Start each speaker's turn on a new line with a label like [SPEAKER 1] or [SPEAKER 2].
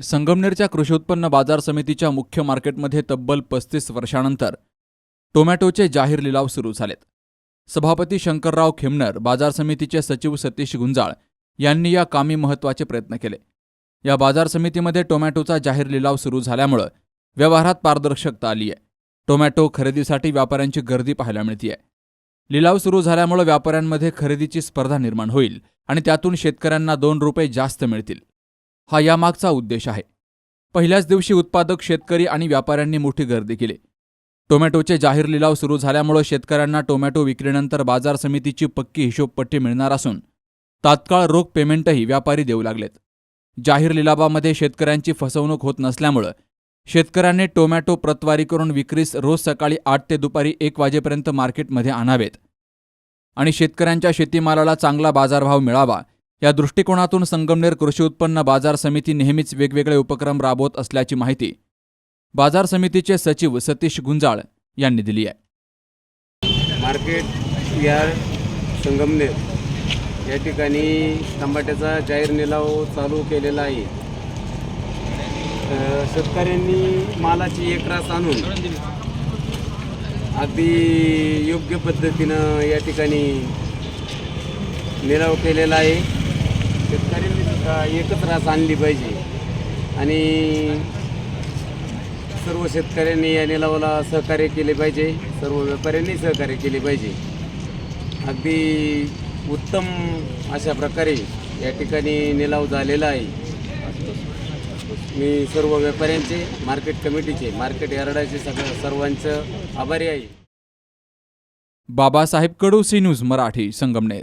[SPEAKER 1] संगमनेरच्या कृषी उत्पन्न बाजार समितीच्या मुख्य मार्केटमध्ये तब्बल पस्तीस वर्षानंतर टोमॅटोचे जाहीर लिलाव सुरू झालेत. सभापती शंकरराव खेमनर बाजार समितीचे सचिव सतीश गुंजाळ यांनी या कामी महत्त्वाचे प्रयत्न केले. या बाजार समितीमध्ये टोमॅटोचा जाहीर लिलाव सुरू झाल्यामुळं व्यवहारात पारदर्शकता आली आहे टोमॅटो खरेदीसाठी व्यापाऱ्यांची गर्दी पाहायला मिळतीय. लिलाव सुरू झाल्यामुळं व्यापाऱ्यांमध्ये खरेदीची स्पर्धा निर्माण होईल आणि त्यातून शेतकऱ्यांना दोन रुपये जास्त मिळतील. हा यामागचा उद्देश आहे. पहिल्याच दिवशी उत्पादक शेतकरी आणि व्यापाऱ्यांनी मोठी गर्दी केली. टोमॅटोचे जाहीर लिलाव सुरू झाल्यामुळे शेतकऱ्यांना टोमॅटो विक्रीनंतर बाजार समितीची पक्की हिशोबपट्टी मिळणार असून तात्काळ रोख पेमेंटही व्यापारी देऊ लागलेत. जाहीर लिलावामध्ये शेतकऱ्यांची फसवणूक होत नसल्यामुळं शेतकऱ्यांनी टोमॅटो प्रतवारी करून विक्रीस रोज सकाळी आठ ते दुपारी एक वाजेपर्यंत मार्केटमध्ये आणावेत. आणि शेतकऱ्यांच्या शेतीमालाला चांगला बाजारभाव मिळावा या दृष्टिकोनातून संगमनेर कृषी उत्पन्न बाजार समिती नेहमीच वेगवेगळे उपक्रम राबवत असल्याची माहिती बाजार समितीचे सचिव सतीश गुंजाळ यांनी दिली आहे.
[SPEAKER 2] मार्केट यार्ड संगमनेर या ठिकाणी टमाट्याचा जाहीर निलाव चालू केलेला आहे. शेतकऱ्यांनी मालाची एक रास आणून अगदी योग्य पद्धतीनं या ठिकाणी निलाव केलेला आहे. शेतकऱ्यांनी सुद्धा एकच रास आणली पाहिजे. आणि सर्व शेतकऱ्यांनी या निलावाला सहकार्य केले पाहिजे. सर्व व्यापाऱ्यांनी सहकार्य केले पाहिजे. अगदी उत्तम अशा प्रकारे या ठिकाणी निलाव झालेला आहे. मी सर्व व्यापाऱ्यांचे मार्केट कमिटीचे मार्केट यार्डाचे सगळ्या सर्वांचं आभारी आहे.
[SPEAKER 1] Babasaheb Kadu C news Marathi Sangamner.